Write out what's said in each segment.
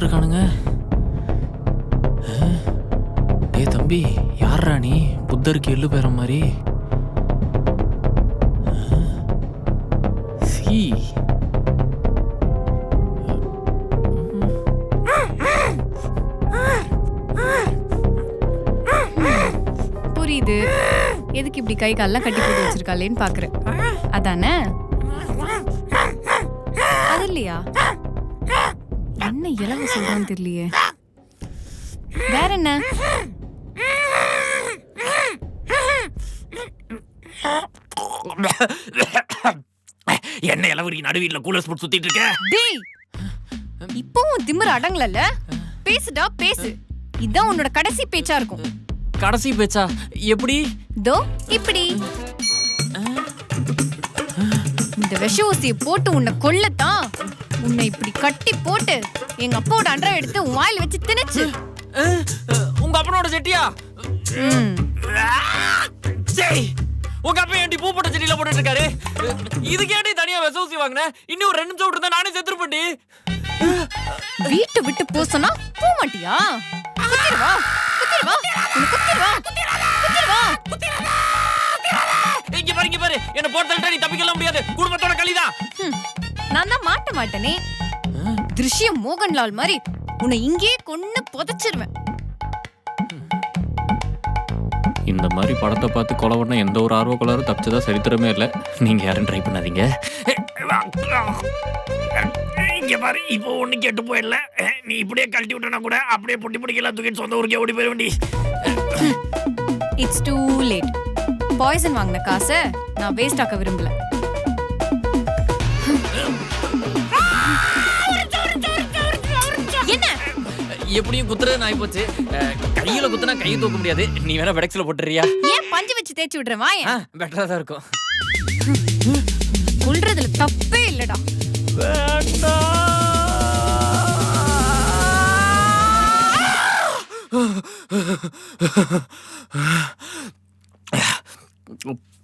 போட்டிருக்கானுங்க. ஏ தம்பி யார் ராணி புத்தருக்கு எள்ளு பேர மாதிரி. சி. புரியுது. எதுக்கு இப்படி கை காலெல்லாம் கட்டி போட்டு வச்சிருக்காளேன்னு பாக்குறேன். அதானே? அது இல்லையா? என்ன இலவ சொல்றான்னு தெரியலையே. வேற என்ன? என்ன இளவரி நடுவீட்ல கூலர்ஸ் போட்டு சுத்திட்டு இருக்க? டேய் இப்பவும் திமிரு அடங்கலல்ல? பேசுடா பேசு. இதான் உன்னோட கடைசி பேச்சா இருக்கும். கடைசி பேச்சா? எப்படி? தோ இப்படி. இந்த விஷ ஊசியை போட்டு உன்னை கொல்லத்தான் உன்னை இப்படி கட்டி போட்டு எங்க அப்பாவோட அண்டரை எடுத்து உன் வாயில வச்சு திணிச்சு. உங்க அப்பனோட செட்டியா. சரி உங்க அப்பா ஏன்டி பூ போட்ட செடியில போட்டுட்டு இருக்காரு இதுக்கு ஏன்டி தனியா விச ஊசி வாங்கின? இன்னும் ஒரு ரெண்டு நிமிஷம் விட்டு நானே செத்துருப்பேன்டி. வீட்டை விட்டு போ சொன்னா போக மாட்டியா? குத்திடுவா குத்திடுவா உன்னை குத்திடுவா குத்திடுவா. இங்க பாரு இங்க பாரு. என்ன போட்டு நீ தப்பிக்கலாம் முடியாது. குடும்பத்தோட களிதான் நான் தான் மாட்ட மாட்டேனே. திருஷ்யம் மோகன்லால் மாதிரி உன்னை இங்கேயே கொன்னு புதைச்சிருவேன். இந்த மாதிரி படத்தை பார்த்து கொலை பண்ண எந்த ஒரு ஆர்வ கொள்ளாரும் தப்பிச்சதா சரித்திரமே இல்லை. நீங்க யாரும் ட்ரை பண்ணாதீங்க. இங்க பாரு இப்போ ஒண்ணு கேட்டு போயிடல. நீ இப்படியே கழட்டி விட்டனா கூட அப்படியே பொட்டி பிடிக்கலாம் தூக்கிட்டு சொந்த ஊருக்கே ஓடி போயிட வேண்டி இட்ஸ் டூ லேட் பாய்சன் வாங்கின காசை நான் வேஸ்ட் ஆக்க விரும்பல. எப்படியும் குத்துறது நான் போச்சு. கையில குத்துனா கையை தூக்க முடியாது. நீ வேணா பெடக்ஸ்ல போட்டுறியா ஏன் பஞ்சு வச்சு தேய்ச்சி விடுறேன் வாயேன். பெட்டரா தான் இருக்கும். கொல்றதுல தப்பே இல்லடா. கனவுதான்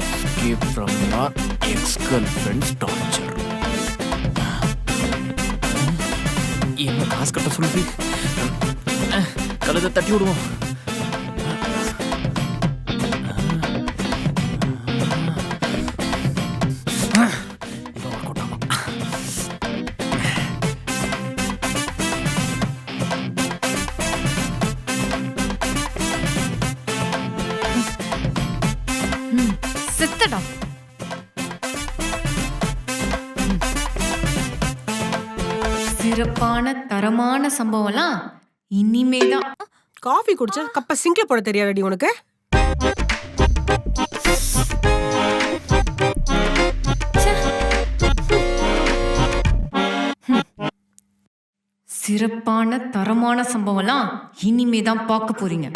escape from your ex-girlfriend's torture. என்ன காசு கட்ட சொல்லுது கழுதை தட்டி விடுவோம் செத்தடா சிறப்பான தரமான சம்பவம்லாம் இனிமேதான். காஃபி குடிச்சா கப்ப சிங்க்ல போட தெரியாதடி உனக்கு. சிறப்பான தரமான சம்பவம்லாம் இனிமேதான் பார்க்க போறீங்க.